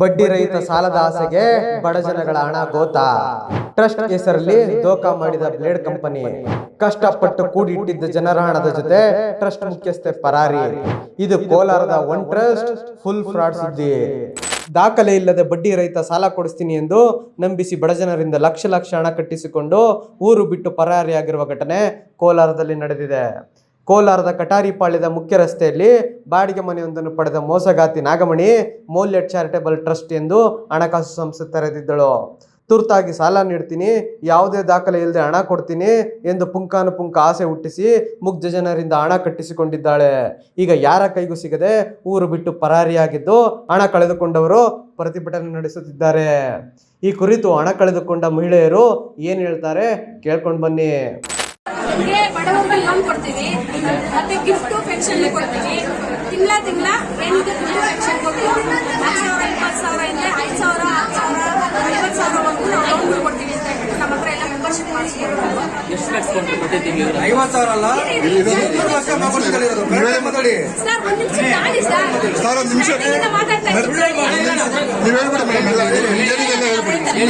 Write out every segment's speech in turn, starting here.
ಬಡ್ಡಿ ರಹಿತ ಸಾಲದ ಆಸೆಗೆ ಬಡ ಜನಗಳ ಹಣ ಗೋತ. ಟ್ರಸ್ಟ್ ಹೆಸರಲ್ಲಿ ದೋಖಾ ಮಾಡಿದ ಬ್ಲೇಡ್ ಕಂಪನಿ ಕಷ್ಟಪಟ್ಟು ಕೂಡಿಟ್ಟಿದ್ದ ಜನರ ಹಣದ ಜೊತೆ ಟ್ರಸ್ಟ್ ಮುಖ್ಯಸ್ಥೆ ಪರಾರಿ. ಇದು ಕೋಲಾರದ ಒನ್ ಟ್ರಸ್ಟ್ ಫುಲ್ ಫ್ರಾಡ್ ಸುದ್ದಿ. ದಾಖಲೆ ಇಲ್ಲದೆ ಬಡ್ಡಿ ರಹಿತ ಸಾಲ ಕೊಡಿಸ್ತೀನಿ ಎಂದು ನಂಬಿಸಿ ಬಡ ಜನರಿಂದ ಲಕ್ಷ ಲಕ್ಷ ಹಣ ಕಟ್ಟಿಸಿಕೊಂಡು ಊರು ಬಿಟ್ಟು ಪರಾರಿಯಾಗಿರುವ ಘಟನೆ ಕೋಲಾರದಲ್ಲಿ ನಡೆದಿದೆ. ಕೋಲಾರದ ಕಟಾರಿಪಾಳ್ಯದ ಮುಖ್ಯ ರಸ್ತೆಯಲ್ಲಿ ಬಾಡಿಗೆ ಮನೆಯೊಂದನ್ನು ಪಡೆದ ಮೋಸಗಾತಿ ನಾಗಮಣಿ ಮೌಲ್ಯ ಚಾರಿಟೇಬಲ್ ಟ್ರಸ್ಟ್ ಎಂದು ಹಣಕಾಸು ಸಂಸ್ಥೆ ತೆರೆದಿದ್ದಳು. ತುರ್ತಾಗಿ ಸಾಲ ನೀಡ್ತೀನಿ, ಯಾವುದೇ ದಾಖಲೆ ಇಲ್ಲದೆ ಹಣ ಕೊಡ್ತೀನಿ ಎಂದು ಪುಂಕಾನುಪುಂಕ ಆಸೆ ಹುಟ್ಟಿಸಿ ಮುಗ್ಧ ಜನರಿಂದ ಹಣ ಕಟ್ಟಿಸಿಕೊಂಡಿದ್ದಾಳೆ. ಈಗ ಯಾರ ಕೈಗೂ ಸಿಗದೆ ಊರು ಬಿಟ್ಟು ಪರಾರಿಯಾಗಿದ್ದು ಹಣ ಕಳೆದುಕೊಂಡವರು ಪ್ರತಿಭಟನೆ ನಡೆಸುತ್ತಿದ್ದಾರೆ. ಈ ಕುರಿತು ಹಣ ಕಳೆದುಕೊಂಡ ಮಹಿಳೆಯರು ಏನು ಹೇಳ್ತಾರೆ ಕೇಳ್ಕೊಂಡು ಬನ್ನಿ. ನಮಗೆ ಬಡವರಿಗೆ ಲೋನ್ ಕೊಡ್ತೀವಿ. ಮತ್ತೆ ಗಿಫ್ಟ್ ಪೆನ್ಷನ್ ಕೊಡ್ತೀವಿ. ತಿಂಗಳ ತಿಂಗಳ ಹೆಣ್ಣಿಗೆ ದುಡ್ಡು ಪೆನ್ಷನ್ ಕೊಟ್ಟು ಹತ್ತು ಸಾವಿರ ಇಪ್ಪತ್ತು ಸಾವಿರ ಇದೆ ಐದು ಸಾವಿರ ಹತ್ತು ಸಾವಿರ ಐವತ್ತು ಸಾವಿರವರೆಗೂ ನಾವು ಲೋನ್ ಕೊಡ್ತೀವಿ ಅಂತ ಹೇಳ್ಬಿಟ್ಟು ನಮ್ಮ ಹತ್ರ ಎಲ್ಲ ಮೆಂಬರ್ಶಿಪ್ ಮಾಡಿಸ್ಕೊಂಡು ಐವತ್ತು ಸಾವಿರ ಅಲ್ಲ? ಲಕ್ಷ ಸರ್ ಒಂದು ನಿಮಿಷ ತಾಳಿ ಸರ್. ಸರ್, ಒಂದ್ ನಿಮಿಷ. ಸ್ಟಾರ್ಟಿಂಗಿಂದ ಮಾತಾಡ್ತಾ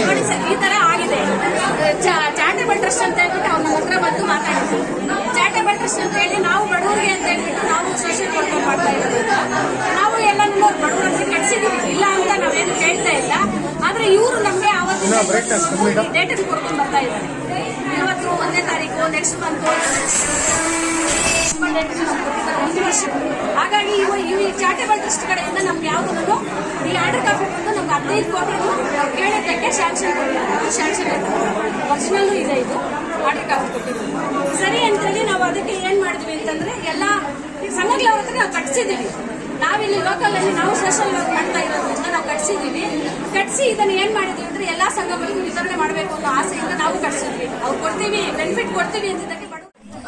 ನೋಡಿ ಸರ್ ಈ ತರ ಆಗಿದೆ. ಚಾರಿಟೇಬಲ್ ಟ್ರಸ್ಟ್ ಅಂತ ಹೇಳ್ಬಿಟ್ಟು ಅವ್ರ ಹತ್ರ ಬಂದು ಚಾರಿಟೇಬಲ್ ಟ್ರಸ್ಟ್ ಅಂತ ಹೇಳಿ ನಾವು ಬಡವರಿಗೆ ಅಂತ ಹೇಳ್ಬಿಟ್ಟು ನಾವು ಸೋಷಿಯಲ್ ವರ್ಕ್ ಮಾಡ್ತಾ ಇರೋದ್ರಿಂದ ನಾವು ಎಲ್ಲ ನಮ್ಮ ಬಡವರಿಗೆ ಕಟ್ಸಿದೀವಿ ಇಲ್ಲ ಅಂತ ನಾವೇನು ಹೇಳ್ತಾ ಇಲ್ಲ ಆದ್ರೆ ಇವರು ನಮ್ಗೆ ಡೇಟಲ್ಲಿ ಕೊಡ್ಕೊಂಡು ಬರ್ತಾ ಇದ್ದಾರೆ ಇವತ್ತು ಒಂದನೇ ತಾರೀಕು ನೆಕ್ಸ್ಟ್ ಮಂತ್ ಹಾಗಾಗಿ ಇವು ಇವು ಈ ಚಾರಿಟೇಬಲ್ ಟ್ರಸ್ಟ್ ಕಡೆಯಿಂದ ನಮ್ಗೆ ಯಾವ್ದು ಈ ಆರ್ಡರ್ ಕಾಪಿ ಬಂದು ನಮ್ಗೆ ಹದಿನೈದು ಕೋಟಿ ನಾವು ಕೇಳಿದ್ದಕ್ಕೆ ಶಾಂಕ್ಷನ್ ಕೊಟ್ಟಿದ್ದಾರೆ. ಶಾಂಕ್ಷನ್ ಒರಿಜಿನಲ್ ಇದೆ ಇದು ಆರ್ಡರ್ ಕಾಪಿ ಕೊಟ್ಟಿದ್ದೀವಿ ಸರಿ ಅಂತೇಳಿ ನಾವು ಅದಕ್ಕೆ ಏನ್ ಮಾಡಿದ್ವಿ ಅಂತಂದ್ರೆ, ಎಲ್ಲ ಸಂಘಗಳವ್ರ ಹತ್ರ ನಾವು ಕಟ್ಸಿದೀವಿ ನಾವಿಲ್ಲಿ ಲೋಕಲ್ ಅಲ್ಲಿ ನಾವು ಸೋಷಲ್ ವರ್ಕ್ ಮಾಡ್ತಾ ಇರೋದ್ರಿಂದ ನಾವು ಕಟ್ಸಿದೀವಿ ಕಟ್ಸಿ ಇದನ್ನ ಏನ್ ಮಾಡಿದ್ವಿ ಅಂದ್ರೆ ಎಲ್ಲಾ ಸಂಘಗಳಿಗೂ ವಿತರಣೆ ಮಾಡಬೇಕು ಅನ್ನೋ ಆಸೆಯಿಂದ ನಾವು ಕಟ್ಸಿದ್ವಿ. ಅವ್ರು ಕೊಡ್ತೀವಿ ಬೆನಿಫಿಟ್ ಕೊಡ್ತೀವಿ ಅಂತಿದ್ದಕ್ಕೆ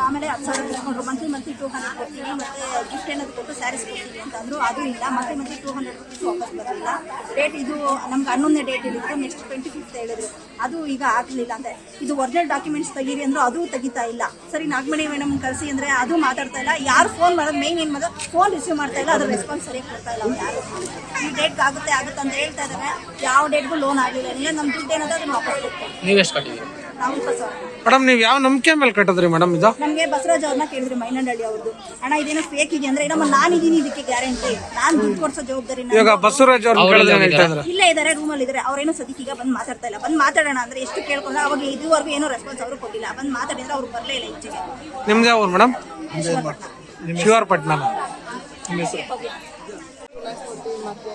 ಆಮೇಲೆ ಹತ್ತು ಸಾವಿರ ಇಸ್ಕೊಂಡ್ರು ಮಂತ್ಲಿ ಮಂತ್ಲಿ ಟೂ ಹಂಡ್ರೆಡ್ ಕೊಡ್ತೀವಿ ಮತ್ತೆ ಗಿಫ್ಟ್ ಏನಾದ್ರು ಕೊಟ್ಟು ಸ್ಯಾರೀಸ್ ಕೊಡ್ತೀವಿ ಅಂತ ಅಂದ್ರು ಅದು ಇಲ್ಲ. Monthly monthly two hundred rupees ವಾಪಸ್ ಬರಲಿಲ್ಲ ಡೇಟ್ ಇದು ನಮ್ಗೆ ಹನ್ನೊಂದನೇ ಡೇಟ್ ಇರುತ್ತೆ. ನೆಕ್ಸ್ಟ್ ಟ್ವೆಂಟಿ ಫಿಫ್ತ್ ಹೇಳಿದ್ರು. ಅದು ಈಗ ಆಗಲಿಲ್ಲ ಅಂದ್ರೆ. ಇದು ಒರಿಜಿನಲ್ ಡಾಕ್ಯುಮೆಂಟ್ಸ್ ತೆಗೀರಿ ಅಂದ್ರು ಅದು ತೆಗಿತಾ ಇಲ್ಲ. ಸರಿ, ನಾಗಮಣಿ ಮೇಡಮ್ ಕಳಿಸಿ ಅಂದ್ರೆ ಅದು ಮಾತಾಡ್ತಾ ಇಲ್ಲ. ಯಾರು ಫೋನ್ ಮಾಡೋದು? ಮೇನ್ ಏನ್ ಮಾಡೋದು ಫೋನ್ ರಿಸೀವ್ ಮಾಡ್ತಾ ಇಲ್ಲ. ಅದ್ರ ರೆಸ್ಪಾನ್ಸ್ ಸರಿಯಾಗಿ ಕೊಡ್ತಾ ಇಲ್ಲ ಯಾರು. ಈ ಡೇಟ್ಗೆ ಆಗುತ್ತೆ ಆಗುತ್ತೆ ಅಂತ ಹೇಳ್ತಾ ಇದ್ದಾರೆ ಯಾವ ಡೇಟ್ಗೂ ಲೋನ್ ಆಗಲಿಲ್ಲ ಇಲ್ಲ ನಮ್ಮ ದುಡ್ಡು ಏನಾದ್ರೆ ಅದನ್ನ ವಾಪಸ್ ಸಾವಿರ ಮೇಡಮ್ ನೀವು ಯಾವ ನಂಬಿಕೆ ಮೇಲೆ ಕಟ್ಟದ್ರಿ ಮೇಡಮ್ ಇದು? ನಮಗೆ ಬಸವರಾಜ್ ಅವ್ರನ್ನ ಕೇಳಿದ್ರಿ ಮೈನಂಡಳ್ಳಿ ಅವ್ರದ್ದು ಅಣ್ಣ ಇದೇನೋ ಫೇಕ್ ಇದೆ ಅಂದ್ರೆ ನಮ್ಮ ನಾನಿದ್ದೀನಿ ಇದಕ್ಕೆ ಗ್ಯಾರಂಟಿ ನಾನ್ ದುಡ್ಡು ಕೊಡ್ಸೋ ಜವಾಬ್ದಾರಿ. ಇವಾಗ ಬಸವರಾಜ್ ಅವ್ರನ್ನ ಕೇಳಿದ್ರೆ ಏನ್ ಹೇಳ್ತಾ ಇದ್ದಾರೆ ಇಲ್ಲೇ ಇದಾರೆ ರೂಮ್ ಅಲ್ಲಿ ಇದಾರೆ. ಅವ್ರೇನೋ ಸದ್ಯಕ್ಕೆ ಈಗ ಬಂದ್ ಮಾತಾಡ್ತಾ ಇಲ್ಲ. ಬಂದ್ ಮಾತಾಡೋಣ ಅಂದ್ರೆ ಎಷ್ಟು ಕೇಳ್ಕೊಂಡ್ರೆ ಅವಾಗ ಇದುವರೆಗೂ ಏನೋ ರೆಸ್ಪಾನ್ಸ್ ಅವರು ಕೊಟ್ಟಿಲ್ಲ ಬಂದ್ ಮಾತಾಡಿದ್ರೆ ಅವ್ರು ಬರ್ಲೇ ಇಲ್ಲ ಈಚೆಗೆ ನಿಮ್ದು ಯಾವ ಮೇಡಮ್? ಶಿವರ್ಪಟ್ನ ಪಟ್ನಾ ಮತ್ತೆ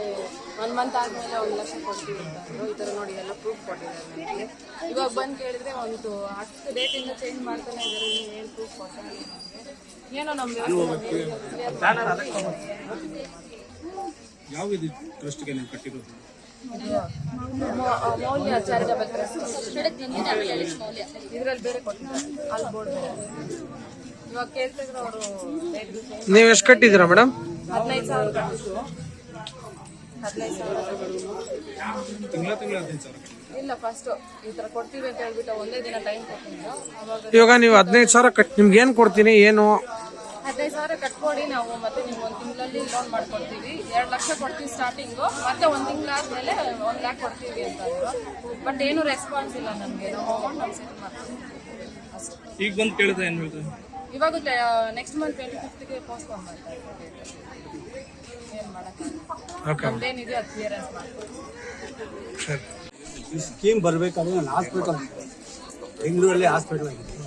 ಒನ್ ಮಂತ್ ಆದ್ಮೇಲೆ ಒಂದು ಲಕ್ಷ ಕೊಡ್ತೀವಿ ಅಂತ. ಅಂದ್ರು ಈ ಥರ ನೋಡಿ ಎಲ್ಲ ಪ್ರೂಫ್ ಕೊಟ್ಟಿದ್ದಾರೆ ನನಗೆ ಇವಾಗ ಬಂದು ಕೇಳಿದ್ರೆ ಒಂದು ಹತ್ತು ಡೇಟಿಂದ ಚೇಂಜ್ ಮಾಡ್ತಾನೆ ಇದ್ದಾರೆ ಏನ್ ಏನು ಪ್ರೂಫ್ ಕೊಟ್ಟಿದ್ದಾರೆ ನನಗೆ ಏನೋ ನಮ್ಮ ಯಾವ ಇದು ಟ್ರಸ್ಟ್ಗೆ ನೀವು ಕಟ್ಟಿರೋದು? ಮೌಲ್ಯ ಚಾರಿಟಬಲ್ ಇದರಲ್ಲಿ ಬೇರೆ ಕೊಟ್ಟಿದ್ದಾರೆ. ಅಲ್ಲಿ ಬೋರ್ಡ್ ಇವಾಗ ಕೇಳ್ತಿದ್ರು ಅವರು ನೀವು ಎಷ್ಟು ಕಟ್ಟಿದ್ದೀರಾ ಮೇಡಮ್ ಹದಿನೈದು ಸಾವಿರ ಕಟ್ಟಿದ್ರು. ಹದಿನೈದು ಸಾವಿರ ತಿಂಗಳ ತಿಂಗಳ ಹದಿನೈದು ಇಲ್ಲ ಫಸ್ಟ್ ಈ ತರ ಕೊಡ್ತೀವಿ ಅಂತ ಹೇಳ್ಬಿಟ್ಟು ಒಂದೇ ದಿನ ಟೈಮ್ ಕೊಟ್ಟಿದ್ರು ಅವಾಗ ಇವಾಗ ನೀವು ಹದಿನೈದು ಸಾವಿರ ಕಟ್ ನಿಮ್ಗೆ ಏನು ಕೊಡ್ತೀನಿ ಏನು? ಹದಿನೈದು ಸಾವಿರ ಕಟ್ಕೊಡಿ ನಾವು ಮತ್ತೆ ನೀವು ಒಂದು ತಿಂಗಳಲ್ಲಿ ಲೋನ್ ಮಾಡ್ಕೊಡ್ತೀವಿ. ಎರಡು ಲಕ್ಷ ಕೊಡ್ತೀವಿ ಸ್ಟಾರ್ಟಿಂಗು ಮತ್ತೆ ಒಂದು ತಿಂಗಳಾದ್ಮೇಲೆ ಒಂದು ಲ್ಯಾಕ್ ಕೊಡ್ತೀವಿ ಅಂತ ಬಟ್ ಏನು ರೆಸ್ಪಾನ್ಸ್ ಇಲ್ಲ ನನಗೆ ನಾವು ಅಮೌಂಟ್ ನಾವು ಸೆಟ್ ಮಾಡ್ತೀವಿ. ಅಷ್ಟೇ ಈಗ ಬಂದು ಕೇಳಿದ್ರೆ ಏನು ಹೇಳ್ತಾರೆ? ಇವಾಗ ನೆಕ್ಸ್ಟ್ ಮಂತ್ ಟ್ವೆಂಟಿ ಫಿಫ್ತ್ಗೆ ಪೋಸ್ಟ್ಪೋನ್ ಮಾಡ್ತಾ ಏನು ಮಾಡೋಕ್ಕೆ ಓಕೆ ನಮ್ದೇನಿದೆ ಅದು ಕ್ಲಿಯರೆನ್ಸ್ ಮಾಡ್ತೀವಿ ಈ ಸ್ಕೀಮ್ ಬರಬೇಕಾದ್ರೆ ನಾನು ಹಾಸ್ಪಿಟಲ್ ಬೆಂಗಳೂರಲ್ಲಿ ಹಾಸ್ಪಿಟಲ್ ಆಗಿತ್ತು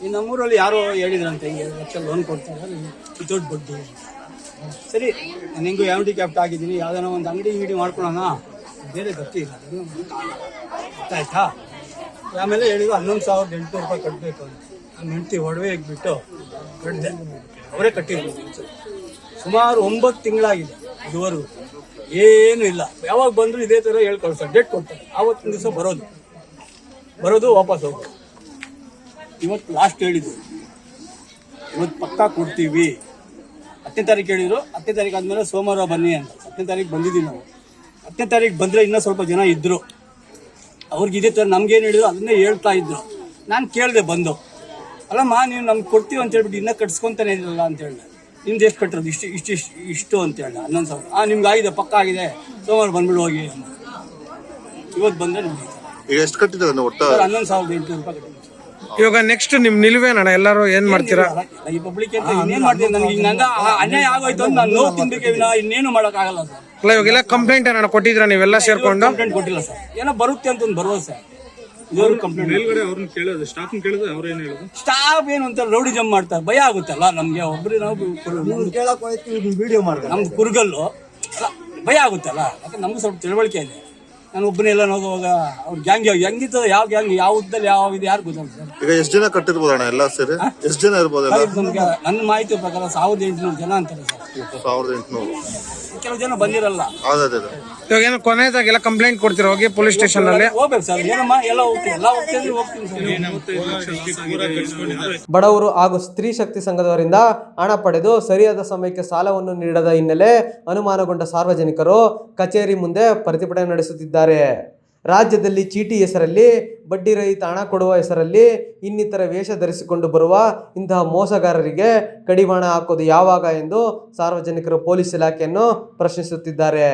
ಈ ನಮ್ಮೂರಲ್ಲಿ ಯಾರೋ ಹೇಳಿದ್ರಂತೆ ಹಿಂಗೆ ಲಕ್ಷ ಲೋನ್ ಕೊಡ್ತಾರೆ ವಿತೌಟ್ ಬಡ್ಡಿ. ಸರಿ ನಾನು ಹೆಂಗು ಕ್ಯಾಪ್ಟ್ ಆಗಿದ್ದೀನಿ ಯಾವ್ದಾನ ಒಂದು ಅಂಗಡಿ ಗಿಡಿ ಮಾಡ್ಕೊಳೋಣ ಬೇರೆ ಗತಿ ಇಲ್ಲ. ಆಮೇಲೆ ಹೇಳಿದ್ರು ಹನ್ನೊಂದು ಸಾವಿರದ ಎಂಟುನೂರು ರೂಪಾಯಿ ಕಟ್ಟಬೇಕು ಅಂತ. ನಮ್ಮ ಹೆಂಡತಿ ಒಡವೆ ಬಿಟ್ಟು ಕಟ್ಟಿದೆ ಅವರೇ ಕಟ್ಟಿದ್ರು. ಸುಮಾರು ಒಂಬತ್ತು ತಿಂಗಳಾಗಿದೆ ಇದುವರೆಗೂ. ಏನು ಇಲ್ಲ. ಯಾವಾಗ ಬಂದ್ರು ಇದೇ ತರ ಹೇಳಿ ಕಳ್ಸೋದು ಡೇಟ್ ಕೊಡ್ತಾರೆ. ಆವತ್ತಿನ ದಿವಸ ಬರೋದು. ಬರೋದು ವಾಪಸ್ ಹೋಗೋದು. ಇವತ್ತು ಲಾಸ್ಟ್ ಹೇಳಿದ್ರು ಇವತ್ತು ಪಕ್ಕಾ ಕೊಡ್ತೀವಿ. ಹತ್ತನೇ ತಾರೀಕು ಹೇಳಿದ್ರು. ಹತ್ತನೇ ತಾರೀಕು ಆದ್ಮೇಲೆ ಸೋಮವಾರ ಬನ್ನಿ ಅಂತ. ಹತ್ತನೇ ತಾರೀಕು ಬಂದಿದ್ದೀವಿ ನಾವು. ಹತ್ತನೇ ತಾರೀಕು ಬಂದ್ರೆ ಇನ್ನೂ ಸ್ವಲ್ಪ ಜನ ಇದ್ರು. ಅವ್ರಿಗೆ ಇದೇ ಥರ ನಮ್ಗೇನು ಹೇಳಿದ್ರು ಅದನ್ನೇ ಹೇಳ್ತಾ ಇದ್ರು. ನಾನು ಕೇಳಿದೆ ಬಂದು. ಅಲ್ಲಮ್ಮ ನೀವು ನಮ್ಗೆ ಕೊಡ್ತೀವಿ ಅಂತ ಹೇಳ್ಬಿಟ್ಟು ಇನ್ನೂ ಕಟ್ಸ್ಕೊಂತಾನೆ ಇರಲಿಲ್ಲ ಅಂತ ಹೇಳಿದೆ. ನಿಮ್ದು ಎಷ್ಟು ಕಟ್ಟಿರೋದು ಇಷ್ಟು ಇಷ್ಟು ಇಷ್ಟು ಇಷ್ಟು ಅಂತ ಹೇಳಿ ಹನ್ನೊಂದು ಸಾವಿರ. ಹಾಂ ನಿಮ್ಗೆ ಆಗಿದೆ ಪಕ್ಕ ಆಗಿದೆ. ಸೋಮವಾರ ಬಂದ್ಬಿಡು ಹೋಗಿ ಅಂತ. ಇವತ್ತು ಬಂದೆ ನೋಡಿ ಈಗ ಎಷ್ಟು ಕಟ್ಟಿದ್ದಾರೆ ನೀವು ಒಟ್ಟ? ಸರ್ ಹನ್ನೊಂದು ಸಾವಿರದ ಎಂಟುನೂರು ರೂಪಾಯಿ ಕಟ್ಟಿದ್ದೀನಿ ಇವಾಗ ನೆಕ್ಸ್ಟ್ ನಿಮ್ ನಿಲ್ವೇನಣ್ಣ ಎಲ್ಲರೂ ಏನ್ ಮಾಡ್ತೀರಾ? ಈ ಪಬ್ಲಿಕ್ ಅಂತ ಇನ್ನೇನು ಮಾಡ್ತೀನಿ ನನಗೆ ಈಗ ನಂಗೆ ಆ ಅನ್ಯಾಯ ಆಗೋಯ್ತು ಅಂತ ನಾನು ನೋವು ತಿನ್ಬೇಕೇ ವಿನ ಇನ್ನೇನು ಮಾಡೋಕ್ಕಾಗಲ್ಲ ಸರ್. ಅಲ್ಲ ಇವಾಗೆಲ್ಲ ಕಂಪ್ಲೇಂಟ್ ಏನಣ್ಣ ಕೊಟ್ಟಿದ್ರ ನೀವೆಲ್ಲ ಸೇರ್ಕೊಂಡು? ಕಂಪ್ಲೇಂಟ್ ಕೊಟ್ಟಿಲ್ಲ ಸರ್. ಏನೋ ಬರುತ್ತೆ ಅಂತ ಒಂದು ಭರವಸೆ. ಇವರು ಕಂಪ್ಲೇಂಟ್ ಮೇಲ್ಗಡೆ ಅವ್ರನ್ನ ಕೇಳೋದು ಸ್ಟಾಫ್ ಕೇಳಿದ್ರೆ ಅವ್ರೇನು ಹೇಳೋದು? ಸ್ಟಾಫ್ ಏನು ಅಂತ ರೌಡಿ ಜಮ್ ಮಾಡ್ತಾರೆ ಭಯ ಆಗುತ್ತಲ್ಲ? ನಮ್ಗೆ ಒಬ್ರು ನಾವು ಕುರು- ಕೇಳಕ್ ಹೋಯ್ತು ವಿಡಿಯೋ ಮಾಡ್ತಾರೆ ನಮ್ದು ಕುರುಗಲ್ಲು. ಭಯ ಆಗುತ್ತಲ್ಲ? ಯಾಕಂದ್ರೆ ನಮ್ಗೆ ಸ್ವಲ್ಪ ತಿಳುವಳಿಕೆ ಇದೆ. ನಾನು ಒಬ್ಬನೇ ಎಲ್ಲ ನೋಡುವಾಗ ಅವ್ರ ಗ್ಯಾಂಗ್ ಹೆಂಗಿರ್ತದೆ ಯಾವ ಗ್ಯಾಂಗ್ ಯಾವ ಉದ್ದಲ್ಲಿ ಯಾವ ಇದು ಯಾರು ಗೊತ್ತಲ್ಲ ಈಗ ಎಷ್ಟು ಜನ ಕಟ್ಟಿರ್ಬೋದು ಅಣ್ಣ ಎಲ್ಲ ಸೇರಿ? ಎಷ್ಟು ಜನ ಇರ್ಬೋದು ನನ್ನ ಮಾಹಿತಿ ಪ್ರಕಾರ ಸಾವಿರದ ಎಂಟುನೂರು ಜನ ಅಂತಾರೆ ಸರ್. ಸಾವಿರದ ಎಂಟುನೂರು. ಕೆಲವು ಜನ ಬಂದಿರಲ್ಲ. ಅದೇ. ಇವಾಗ ಏನು ಕೊನೆಯದಾಗೆಲ್ಲ ಕಂಪ್ಲೇಂಟ್ ಕೊಡ್ತೀರಾ? ಹೋಗಿ ಪೊಲೀಸ್ ಸ್ಟೇಷನ್ ಅಲ್ಲಿ. ಹೋಗ್ಬೇಕು ಸರ್ ಏನಮ್ಮ? ಎಲ್ಲ ಹೋಗ್ತೀವಿ ಎಲ್ಲ ಹೋಗ್ತೀನಿ ಸರ್. ಬಡವರು ಹಾಗೂ ಸ್ತ್ರೀ ಶಕ್ತಿ ಸಂಘದವರಿಂದ ಹಣ ಪಡೆದು ಸರಿಯಾದ ಸಮಯಕ್ಕೆ ಸಾಲವನ್ನು ನೀಡದ ಹಿನ್ನೆಲೆ ಅನುಮಾನಗೊಂಡ ಸಾರ್ವಜನಿಕರು ಕಚೇರಿ ಮುಂದೆ ಪ್ರತಿಭಟನೆ ನಡೆಸುತ್ತಿದ್ದಾರೆ. ರಾಜ್ಯದಲ್ಲಿ ಚೀಟಿ ಹೆಸರಲ್ಲಿ, ಬಡ್ಡಿ ರಹಿತ ಹಣ ಕೊಡುವ ಹೆಸರಲ್ಲಿ ಇನ್ನಿತರ ವೇಷ ಧರಿಸಿಕೊಂಡು ಬರುವ ಇಂತಹ ಮೋಸಗಾರರಿಗೆ ಕಡಿವಾಣ ಹಾಕೋದು ಯಾವಾಗ ಎಂದು ಸಾರ್ವಜನಿಕರು ಪೊಲೀಸ್ ಇಲಾಖೆಯನ್ನು ಪ್ರಶ್ನಿಸುತ್ತಿದ್ದಾರೆ.